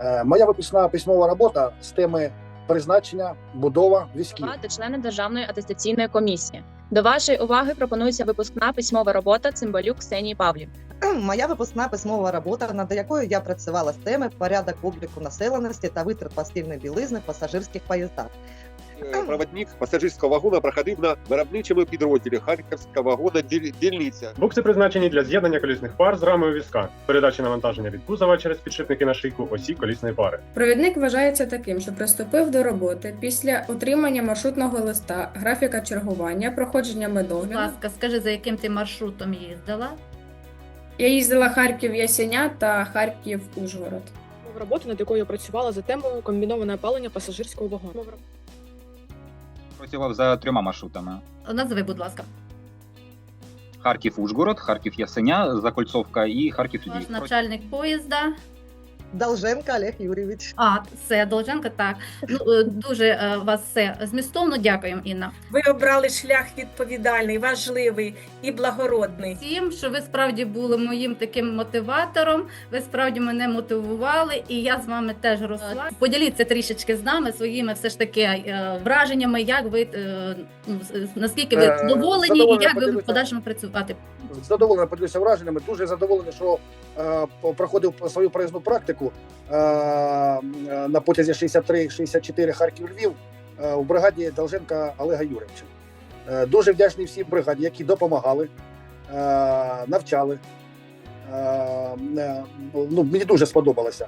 Е, Моя випускна письмова робота з теми призначення, будова військів. Члени Державної атестаційної комісії. До вашої уваги пропонується випускна письмова робота Цимбалюк Ксенії Павлів. Моя випускна письмова робота, над якою я працювала з теми порядок обліку населеності та витрат постільної білизни в пасажирських поїздах. Е, Проводник пасажирського вагона проходив на виробничому підрозділі Харківського вагона «Діль- дільниця. Букси призначені для з'єднання колісних пар з рамою візка, передачі навантаження від кузова через підшипники на шийку осі колісної пари. Провідник вважається таким, що приступив до роботи після отримання маршрутного листа, графіка чергування, проходження Будь ласка, скажи, за яким ти маршрутом їздила? Я їздила Харків Ясеня та Харків Ужгород. Роботи, над якою я працювала за темою комбіноване опалення пасажирського вагону. Працював за трьома маршрутами: Назви, будь ласка. Харків Ужгород, Харків Ясеня, Закольцовка і Харків Ваш начальник поїзда. Долженко Олег Юрійович. А, це Долженко, так. Ну, е, дуже е, вас все змістовно. Дякуємо, Інна. Ви обрали шлях відповідальний, важливий і благородний. Всім, що ви справді були моїм таким мотиватором. Ви справді мене мотивували, і я з вами теж росла. Поділіться трішечки з нами своїми все ж таки е, враженнями, як ви ну, наскільки ви задоволені, і як ви в подальшому працювати. Задоволено поділюся враженнями. Дуже задоволений, що проходив свою проїзну практику е, на потязі 63-64 Харків-Львів е, в бригаді Долженка Олега Юрійовича. Е, дуже вдячний всім бригаді, які допомагали, е, навчали. Ну, мені дуже сподобалося.